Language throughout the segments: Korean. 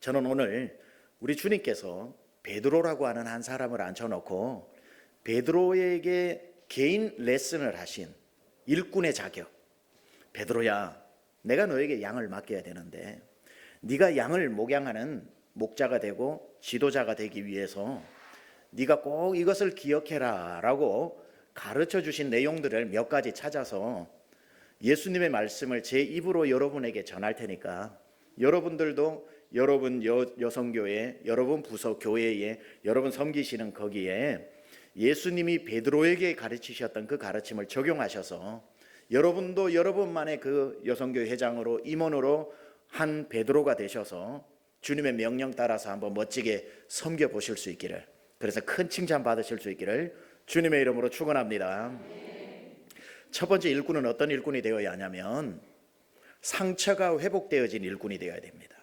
저는 오늘 우리 주님께서 베드로라고 하는 한 사람을 앉혀놓고 베드로에게 개인 레슨을 하신 일꾼의 자격. 베드로야, 내가 너에게 양을 맡겨야 되는데 네가 양을 목양하는 목자가 되고 지도자가 되기 위해서 네가 꼭 이것을 기억해라라고 가르쳐 주신 내용들을 몇 가지 찾아서 예수님의 말씀을 제 입으로 여러분에게 전할 테니까 여러분들도 여러분 여, 여성교회, 여러분 부서 교회에 여러분 섬기시는 거기에 예수님이 베드로에게 가르치셨던 그 가르침을 적용하셔서 여러분도 여러분만의 그 여성교회 회장으로 임원으로 한 베드로가 되셔서 주님의 명령 따라서 한번 멋지게 섬겨 보실 수 있기를 그래서 큰 칭찬 받으실 수 있기를 주님의 이름으로 축원합니다. 첫 번째 일꾼은 어떤 일꾼이 되어야 하냐면 상처가 회복되어진 일꾼이 되어야 됩니다.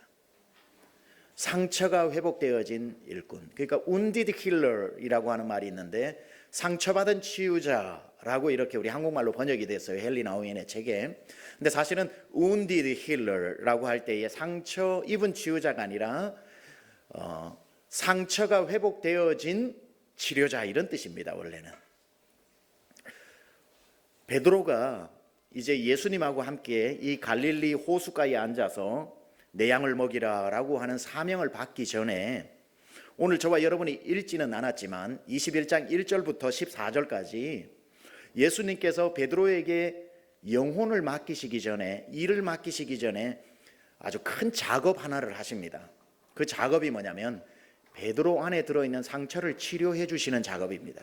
상처가 회복되어진 일꾼. 그러니까 wounded healer이라고 하는 말이 있는데 상처받은 치유자라고 이렇게 우리 한국말로 번역이 됐어요. 헨리 나우인의 책에. 근데 사실은 wounded healer라고 할 때에 상처 입은 치유자가 아니라 어, 상처가 회복되어진 치료자 이런 뜻입니다. 원래는. 베드로가 이제 예수님하고 함께 이 갈릴리 호수가에 앉아서 내 양을 먹이라라고 하는 사명을 받기 전에 오늘 저와 여러분이 읽지는 않았지만 21장 1절부터 14절까지 예수님께서 베드로에게 영혼을 맡기시기 전에 일을 맡기시기 전에 아주 큰 작업 하나를 하십니다. 그 작업이 뭐냐면 베드로 안에 들어 있는 상처를 치료해 주시는 작업입니다.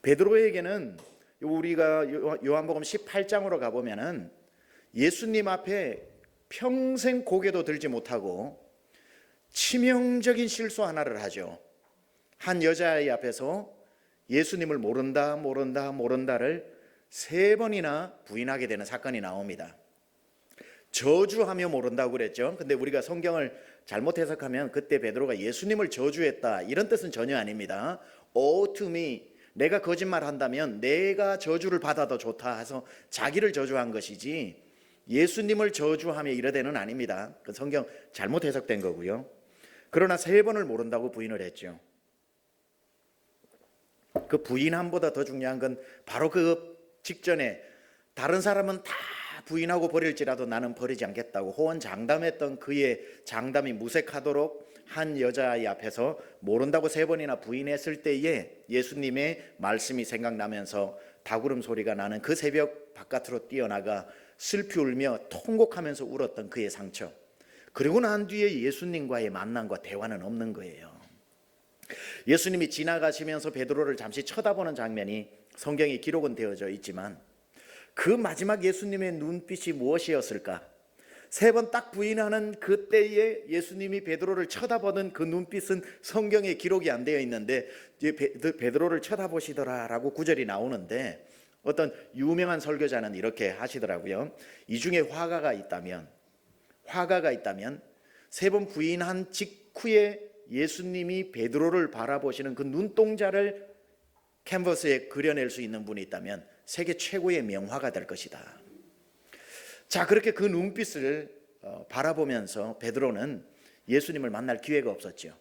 베드로에게는 우리가 요- 요한복음 18장으로 가 보면은 예수님 앞에 평생 고개도 들지 못하고 치명적인 실수 하나를 하죠. 한 여자아이 앞에서 예수님을 모른다, 모른다, 모른다를 세 번이나 부인하게 되는 사건이 나옵니다. 저주하며 모른다고 그랬죠. 근데 우리가 성경을 잘못 해석하면 그때 베드로가 예수님을 저주했다 이런 뜻은 전혀 아닙니다. O to me 내가 거짓말 한다면 내가 저주를 받아도 좋다 해서 자기를 저주한 것이지 예수님을 저주하며 이러대는 아닙니다. 그 성경 잘못 해석된 거고요. 그러나 세 번을 모른다고 부인을 했죠. 그 부인함보다 더 중요한 건 바로 그 직전에 다른 사람은 다 부인하고 버릴지라도 나는 버리지 않겠다고 호언 장담했던 그의 장담이 무색하도록 한 여자아이 앞에서 모른다고 세 번이나 부인했을 때에 예수님의 말씀이 생각나면서 다구름 소리가 나는 그 새벽 바깥으로 뛰어나가 슬피 울며 통곡하면서 울었던 그의 상처. 그리고 난 뒤에 예수님과의 만남과 대화는 없는 거예요. 예수님이 지나가시면서 베드로를 잠시 쳐다보는 장면이 성경에 기록은 되어져 있지만 그 마지막 예수님의 눈빛이 무엇이었을까? 세 번 딱 부인하는 그때에 예수님이 베드로를 쳐다보는 그 눈빛은 성경에 기록이 안 되어 있는데 베드로를 쳐다보시더라라고 구절이 나오는데 어떤 유명한 설교자는 이렇게 하시더라고요. 이 중에 화가가 있다면 화가가 있다면 세 번 부인한 직후에 예수님이 베드로를 바라보시는 그 눈동자를 캔버스에 그려낼 수 있는 분이 있다면 세계 최고의 명화가 될 것이다. 자, 그렇게 그 눈빛을 어, 바라보면서 베드로는 예수님을 만날 기회가 없었죠.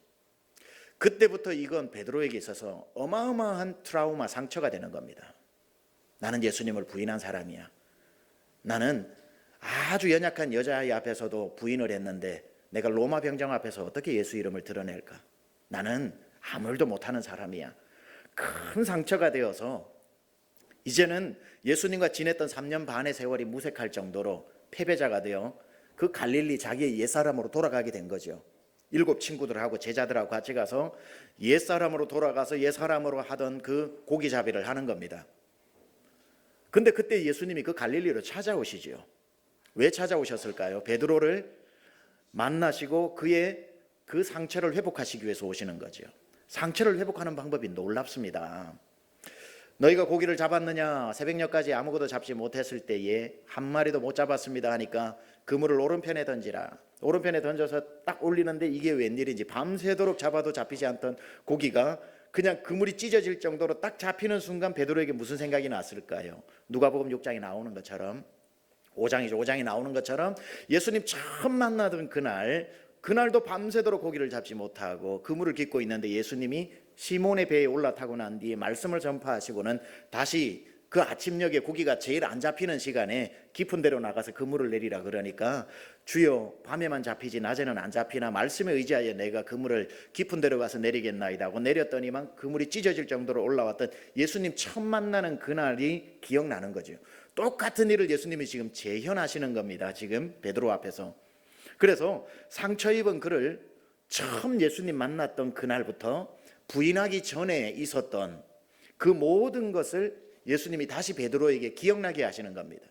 그때부터 이건 베드로에게 있어서 어마어마한 트라우마 상처가 되는 겁니다. 나는 예수님을 부인한 사람이야. 나는 아주 연약한 여자아이 앞에서도 부인을 했는데 내가 로마 병정 앞에서 어떻게 예수 이름을 드러낼까? 나는 아무 일도 못하는 사람이야. 큰 상처가 되어서 이제는 예수님과 지냈던 3년 반의 세월이 무색할 정도로 패배자가 되어 그 갈릴리 자기의 옛사람으로 돌아가게 된 거죠. 일곱 친구들하고 제자들하고 같이 가서 옛사람으로 돌아가서 옛사람으로 하던 그 고기잡이를 하는 겁니다. 근데 그때 예수님이 그 갈릴리로 찾아오시지요. 왜 찾아오셨을까요? 베드로를 만나시고 그의 그 상처를 회복하시기 위해서 오시는 거죠. 상처를 회복하는 방법이 놀랍습니다. 너희가 고기를 잡았느냐? 새벽녘까지 아무것도 잡지 못했을 때에 한 마리도 못 잡았습니다 하니까 그물을 오른편에 던지라. 오른편에 던져서 딱 올리는데 이게 웬일인지 밤새도록 잡아도 잡히지 않던 고기가 그냥 그물이 찢어질 정도로 딱 잡히는 순간 베드로에게 무슨 생각이 났을까요? 누가복음 6장에 나오는 것처럼 5장이죠. 5장에 나오는 것처럼 예수님 처음 만나던 그날 그날도 밤새도록 고기를 잡지 못하고 그물을 깃고 있는데 예수님이 시몬의 배에 올라타고 난 뒤에 말씀을 전파하시고는 다시 그 아침녘에 고기가 제일 안 잡히는 시간에 깊은 데로 나가서 그물을 내리라 그러니까 주여 밤에만 잡히지 낮에는 안 잡히나 말씀에 의지하여 내가 그물을 깊은 데로 가서 내리겠나이다 하고 내렸더니만 그물이 찢어질 정도로 올라왔던 예수님 처음 만나는 그날이 기억나는 거죠. 똑같은 일을 예수님이 지금 재현하시는 겁니다. 지금 베드로 앞에서. 그래서 상처 입은 그를 처음 예수님 만났던 그날부터 부인하기 전에 있었던 그 모든 것을 예수님이 다시 베드로에게 기억나게 하시는 겁니다.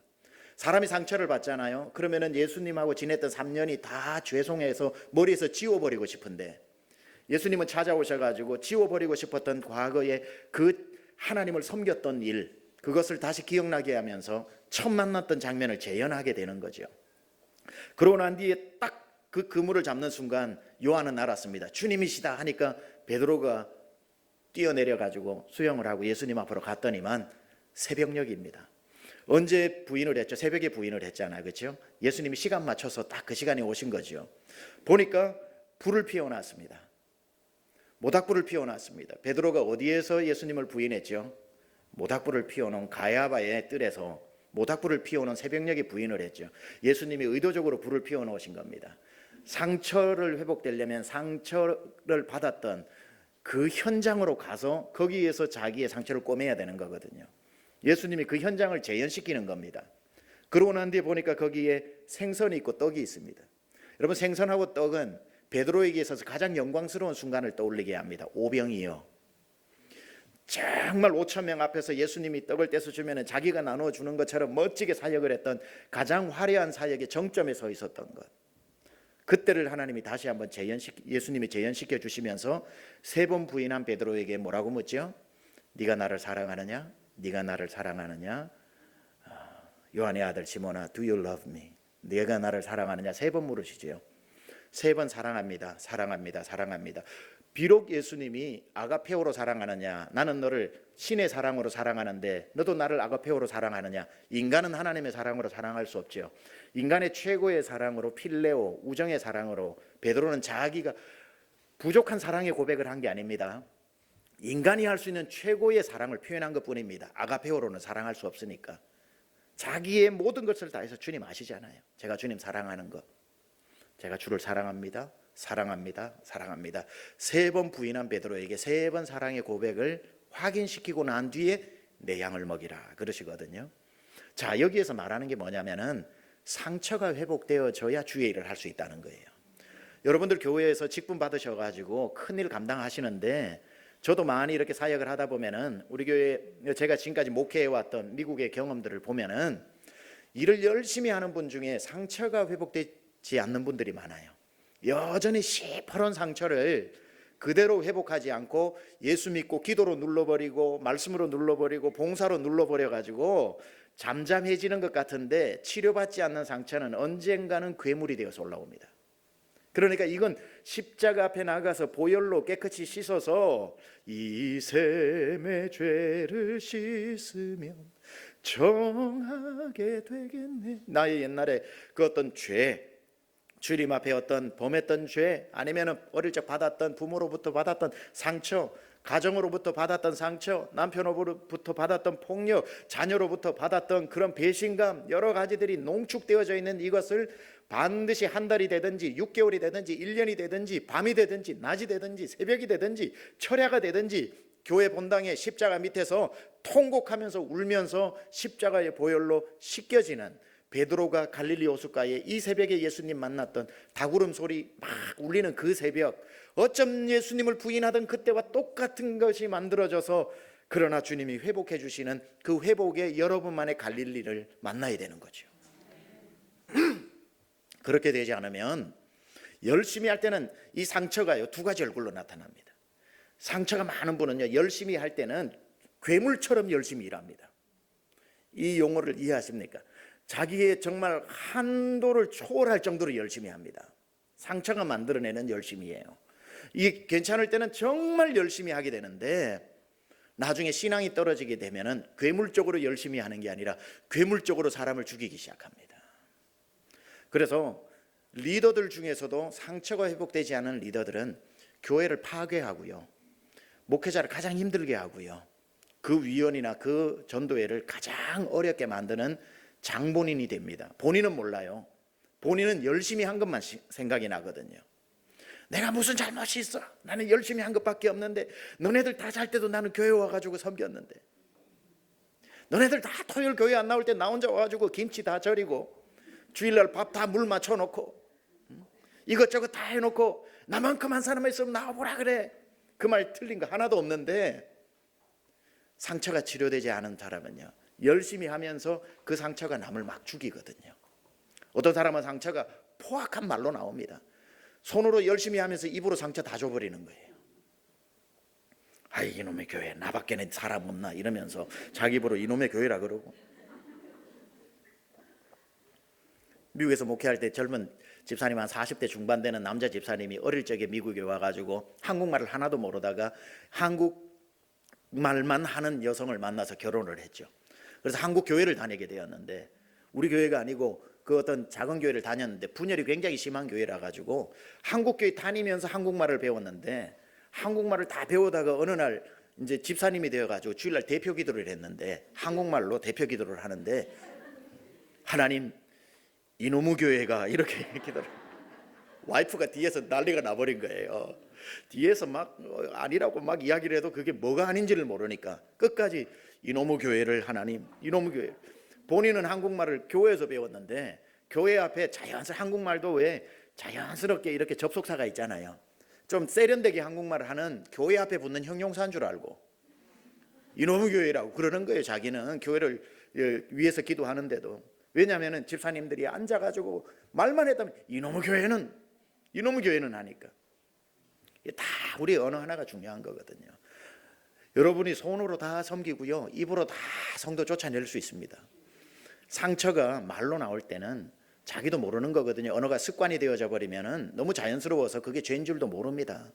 사람이 상처를 받잖아요. 그러면은 예수님하고 지냈던 3년이 다 죄송해서 머리에서 지워버리고 싶은데 예수님은 찾아오셔가지고 지워버리고 싶었던 과거의 그 하나님을 섬겼던 일 그것을 다시 기억나게 하면서 처음 만났던 장면을 재현하게 되는 거죠. 그러고 난 뒤에 딱 그 그물을 잡는 순간 요한은 알았습니다. 주님이시다 하니까 베드로가 뛰어내려 가지고 수영을 하고 예수님 앞으로 갔더니만 새벽녘입니다. 언제 부인을 했죠? 새벽에 부인을 했잖아요. 그렇죠? 예수님이 시간 맞춰서 딱 그 시간에 오신 거죠. 보니까 불을 피워 놨습니다. 모닥불을 피워 놨습니다. 베드로가 어디에서 예수님을 부인했죠? 모닥불을 피워 놓은 가야바의 뜰에서 모닥불을 피워 놓은 새벽녘에 부인을 했죠. 예수님이 의도적으로 불을 피워 놓으신 겁니다. 상처를 회복되려면 상처를 받았던 그 현장으로 가서 거기에서 자기의 상처를 꼬매야 되는 거거든요. 예수님이 그 현장을 재현시키는 겁니다. 그러고 난 뒤에 보니까 거기에 생선이 있고 떡이 있습니다. 여러분 생선하고 떡은 베드로에게 있어서 가장 영광스러운 순간을 떠올리게 합니다. 오병이요. 정말 5천 명 앞에서 예수님이 떡을 떼서 주면은 자기가 나누어 주는 것처럼 멋지게 사역을 했던 가장 화려한 사역의 정점에 서 있었던 것. 그때를 하나님이 다시 한번 재현시 예수님이 재현시켜 주시면서 세 번 부인한 베드로에게 뭐라고 묻죠? 네가 나를 사랑하느냐? 네가 나를 사랑하느냐? 아, 요한의 아들 시몬아, do you love me? 네가 나를 사랑하느냐? 세 번 물으시지요. 세 번 사랑합니다. 사랑합니다. 사랑합니다. 비록 예수님이 아가페오로 사랑하느냐? 나는 너를 신의 사랑으로 사랑하는데 너도 나를 아가페오로 사랑하느냐? 인간은 하나님의 사랑으로 사랑할 수 없죠. 인간의 최고의 사랑으로 필레오 우정의 사랑으로 베드로는 자기가 부족한 사랑의 고백을 한 게 아닙니다. 인간이 할 수 있는 최고의 사랑을 표현한 것뿐입니다. 아가페오로는 사랑할 수 없으니까 자기의 모든 것을 다해서 주님 아시잖아요. 제가 주님 사랑하는 것, 제가 주를 사랑합니다. 사랑합니다. 사랑합니다. 세 번 부인한 베드로에게 세 번 사랑의 고백을 확인시키고 난 뒤에 내 양을 먹이라 그러시거든요. 자 여기에서 말하는 게 뭐냐면은 상처가 회복되어져야 주의 일을 할 수 있다는 거예요. 여러분들 교회에서 직분 받으셔 가지고 큰일 감당하시는데 저도 많이 이렇게 사역을 하다 보면은 우리 교회 제가 지금까지 목회해 왔던 미국의 경험들을 보면은 일을 열심히 하는 분 중에 상처가 회복되지 않는 분들이 많아요. 여전히 시퍼런 상처를 그대로 회복하지 않고 예수 믿고 기도로 눌러버리고 말씀으로 눌러버리고 봉사로 눌러버려 가지고 잠잠해지는 것 같은데 치료받지 않는 상처는 언젠가는 괴물이 되어서 올라옵니다. 그러니까 이건 십자가 앞에 나가서 보혈로 깨끗이 씻어서 이 셈의 죄를 씻으면 정하게 되겠네. 나의 옛날에 그 어떤 죄, 주님 앞에 어떤 범했던 죄, 아니면은 어릴 적 받았던 부모로부터 받았던 상처, 가정으로부터 받았던 상처, 남편으로부터 받았던 폭력, 자녀로부터 받았던 그런 배신감, 여러 가지들이 농축되어져 있는 이것을 반드시 한 달이 되든지 6개월이 되든지 1년이 되든지 밤이 되든지 낮이 되든지 새벽이 되든지 철야가 되든지 교회 본당의 십자가 밑에서 통곡하면서 울면서 십자가의 보혈로 씻겨지는 베드로가 갈릴리 호숫가에 이 새벽에 예수님 만났던 다구름 소리 막 울리는 그 새벽 어쩜 예수님을 부인하던 그때와 똑같은 것이 만들어져서 그러나 주님이 회복해 주시는 그 회복의 여러분만의 갈릴리를 만나야 되는 거죠. 그렇게 되지 않으면 열심히 할 때는 이 상처가요 두 가지 얼굴로 나타납니다. 상처가 많은 분은요 열심히 할 때는 괴물처럼 열심히 일합니다. 이 용어를 이해하십니까? 자기의 정말 한도를 초월할 정도로 열심히 합니다. 상처가 만들어내는 열심이에요. 이게 괜찮을 때는 정말 열심히 하게 되는데 나중에 신앙이 떨어지게 되면은 괴물적으로 열심히 하는 게 아니라 괴물적으로 사람을 죽이기 시작합니다. 그래서 리더들 중에서도 상처가 회복되지 않은 리더들은 교회를 파괴하고요. 목회자를 가장 힘들게 하고요. 그 위원이나 그 전도회를 가장 어렵게 만드는 장본인이 됩니다. 본인은 몰라요. 본인은 열심히 한 것만 시- 생각이 나거든요. 내가 무슨 잘못이 있어? 나는 열심히 한 것밖에 없는데 너네들 다 잘 때도 나는 교회 와가지고 섬겼는데 너네들 다 토요일 교회 안 나올 때 나 혼자 와가지고 김치 다 절이고 주일날 밥 다 물 맞춰놓고 응? 이것저것 다 해놓고 나만큼 한 사람 있으면 나와보라 그래. 그 말 틀린 거 하나도 없는데 상처가 치료되지 않은 사람은요 열심히 하면서 그 상처가 남을 막 죽이거든요. 어떤 사람은 상처가 포악한 말로 나옵니다. 손으로 열심히 하면서 입으로 상처 다 줘버리는 거예요. 아이 이놈의 교회 나밖에는 사람 없나 이러면서 자기 입으로 이놈의 교회라 그러고 미국에서 목회할 때 젊은 집사님 한 40대 중반 되는 남자 집사님이 어릴 적에 미국에 와가지고 한국말을 하나도 모르다가 한국말만 하는 여성을 만나서 결혼을 했죠. 그래서 한국 교회를 다니게 되었는데 우리 교회가 아니고 그 어떤 작은 교회를 다녔는데 분열이 굉장히 심한 교회라 가지고 한국 교회 다니면서 한국말을 배웠는데 한국말을 다 배우다가 어느 날 이제 집사님이 되어 가지고 주일날 대표 기도를 했는데 한국말로 대표 기도를 하는데 하나님 이놈의 교회가 이렇게 기도를 와이프가 뒤에서 난리가 나버린 거예요. 뒤에서 막 어, 아니라고 막 이야기를 해도 그게 뭐가 아닌지를 모르니까 끝까지 이놈의 교회를 하나님 이놈의 교회 본인은 한국말을 교회에서 배웠는데 교회 앞에 자연스레 한국말도 왜 자연스럽게 이렇게 접속사가 있잖아요. 좀 세련되게 한국말을 하는 교회 앞에 붙는 형용사인 줄 알고 이놈의 교회라고 그러는 거예요. 자기는 교회를 예, 위해서 기도하는데도 왜냐하면은 집사님들이 앉아가지고 말만 했다면 이놈의 교회는 이놈의 교회는 하니까 다 우리 언어 하나가 중요한 거거든요. 여러분이 손으로 다 섬기고요, 입으로 다 성도 쫓아낼 수 있습니다. 상처가 말로 나올 때는 자기도 모르는 거거든요. 언어가 습관이 되어져 버리면은 너무 자연스러워서 그게 죄인 줄도 모릅니다.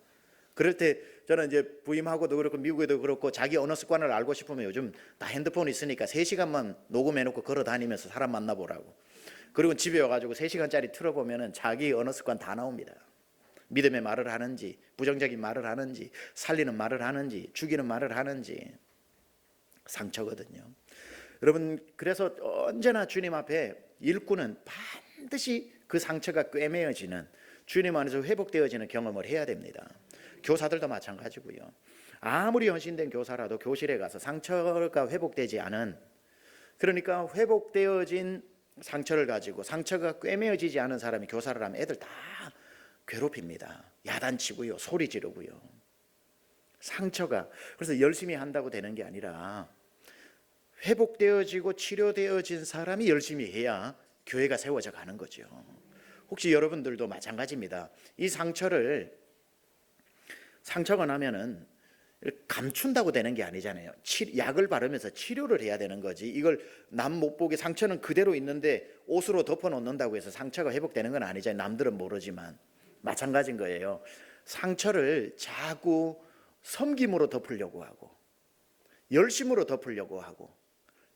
그럴 때 저는 이제 부임하고도 그렇고 미국에도 그렇고 자기 언어 습관을 알고 싶으면 요즘 다 핸드폰 있으니까 3시간만 녹음해 놓고 걸어 다니면서 사람 만나 보라고. 그리고 집에 와 가지고 3시간짜리 틀어 보면은 자기 언어 습관 다 나옵니다. 믿음의 말을 하는지, 부정적인 말을 하는지, 살리는 말을 하는지, 죽이는 말을 하는지 상처거든요. 여러분 그래서 언제나 주님 앞에 일꾼은 반드시 그 상처가 꿰매어지는 주님 안에서 회복되어지는 경험을 해야 됩니다. 교사들도 마찬가지고요. 아무리 헌신된 교사라도 교실에 가서 상처가 회복되지 않은 그러니까 회복되어진 상처를 가지고 상처가 꿰매어지지 않은 사람이 교사를 하면 애들 다 괴롭힙니다. 야단치고요, 소리 지르고요. 상처가 그래서 열심히 한다고 되는 게 아니라 회복되어지고 치료되어진 사람이 열심히 해야 교회가 세워져 가는 거죠. 혹시 여러분들도 마찬가지입니다. 이 상처를 상처가 나면은 감춘다고 되는 게 아니잖아요. 치, 약을 바르면서 치료를 해야 되는 거지. 이걸 남 못 보게 상처는 그대로 있는데 옷으로 덮어 놓는다고 해서 상처가 회복되는 건 아니잖아요. 남들은 모르지만 마찬가지인 거예요. 상처를 자꾸 섬김으로 덮으려고 하고 열심으로 덮으려고 하고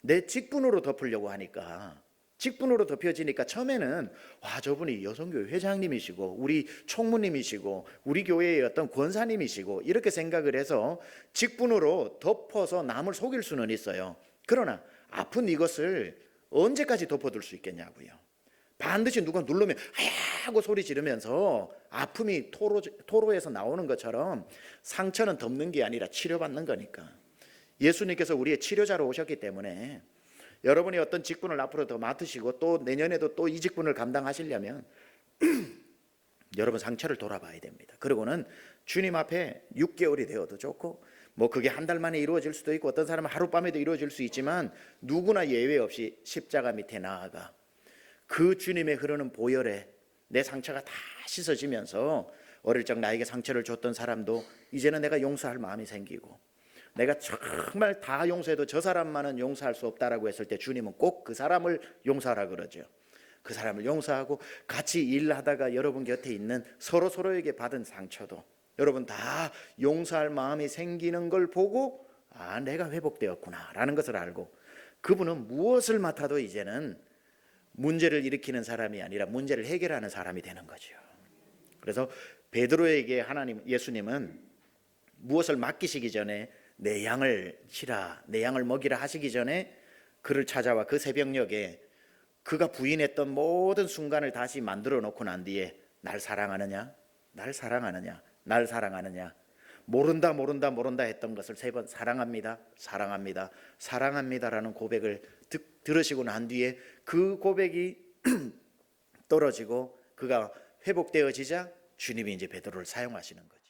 내 직분으로 덮으려고 하니까 직분으로 덮여지니까 처음에는 와 저분이 여성교회 회장님이시고 우리 총무님이시고 우리 교회의 어떤 권사님이시고 이렇게 생각을 해서 직분으로 덮어서 남을 속일 수는 있어요. 그러나 아픈 이것을 언제까지 덮어둘 수 있겠냐고요. 반드시 누가 누르면 아야 하고 소리 지르면서 아픔이 토로, 토로에서 나오는 것처럼 상처는 덮는 게 아니라 치료받는 거니까. 예수님께서 우리의 치료자로 오셨기 때문에 여러분이 어떤 직분을 앞으로 더 맡으시고 또 내년에도 또 이 직분을 감당하시려면 여러분 상처를 돌아봐야 됩니다. 그리고는 주님 앞에 6개월이 되어도 좋고 뭐 그게 한 달 만에 이루어질 수도 있고 어떤 사람은 하룻밤에도 이루어질 수 있지만 누구나 예외 없이 십자가 밑에 나아가 그 주님의 흐르는 보혈에 내 상처가 다 씻어지면서 어릴 적 나에게 상처를 줬던 사람도 이제는 내가 용서할 마음이 생기고 내가 정말 다 용서해도 저 사람만은 용서할 수 없다라고 했을 때 주님은 꼭 그 사람을 용서하라 그러죠. 그 사람을 용서하고 같이 일하다가 여러분 곁에 있는 서로 서로에게 받은 상처도 여러분 다 용서할 마음이 생기는 걸 보고 아 내가 회복되었구나라는 것을 알고 그분은 무엇을 맡아도 이제는 문제를 일으키는 사람이 아니라 문제를 해결하는 사람이 되는 거죠. 그래서 베드로에게 하나님 예수님은 무엇을 맡기시기 전에 내 양을 치라, 내 양을 먹이라 하시기 전에 그를 찾아와 그 새벽녘에 그가 부인했던 모든 순간을 다시 만들어 놓고 난 뒤에 날 사랑하느냐, 날 사랑하느냐, 날 사랑하느냐, 모른다, 모른다, 모른다 했던 것을 세 번 사랑합니다, 사랑합니다, 사랑합니다라는 고백을 듣, 들으시고 난 뒤에 그 고백이 떨어지고 그가 회복되어지자 주님이 이제 베드로를 사용하시는 거죠.